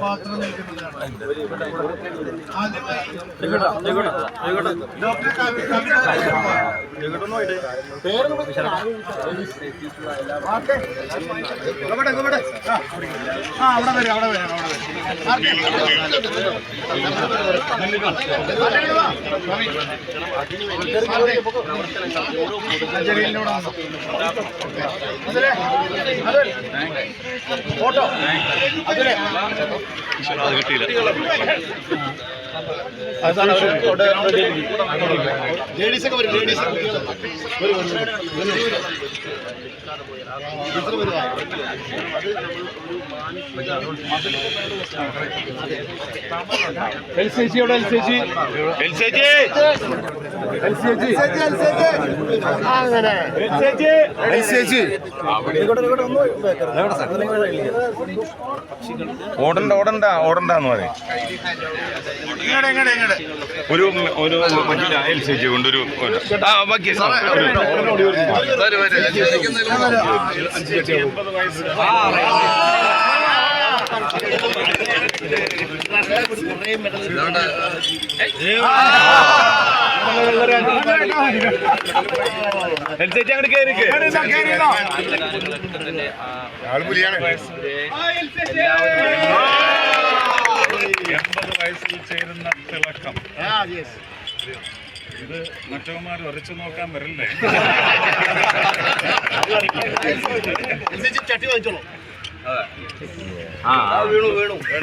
പാത്രം നൽകുന്നതാണ് ആദ്യമായി ഡോക്ടർ ആ അവിടെ വരും അവിടെ വരും അവിടെ വരും ആർക്കെ? അതിലെ അത് ഫോട്ടോ അതിലെ ലേഡീസ് ഒക്കെ വരും ലേഡീസ് എൽ സി ജി എവിടെ L C G L C G L C G അങ്ങനെ എൽ സി ജി ഓടണ്ട ഓടണ്ട ഓടണ്ടെന്ന് പറയും. ഒരു ഒരു എൽ സി ജി കൊണ്ടൊരു എൽ സി ജി. അങ്ങോട്ട് കയറിക്ക് തിളക്കം. ഇത് മറ്റവന്മാർ ഉരച്ചു നോക്കാൻ വരില്ലേ ചട്ടി വാങ്ങിച്ചോളൂ.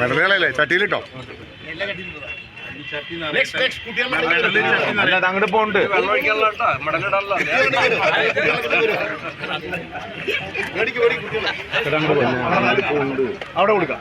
മെഡലുകളല്ലേ? ചട്ടിയിലിട്ടോ? അങ്ങോട്ട് പോണ്ട് അവിടെ കൊടുക്കാം.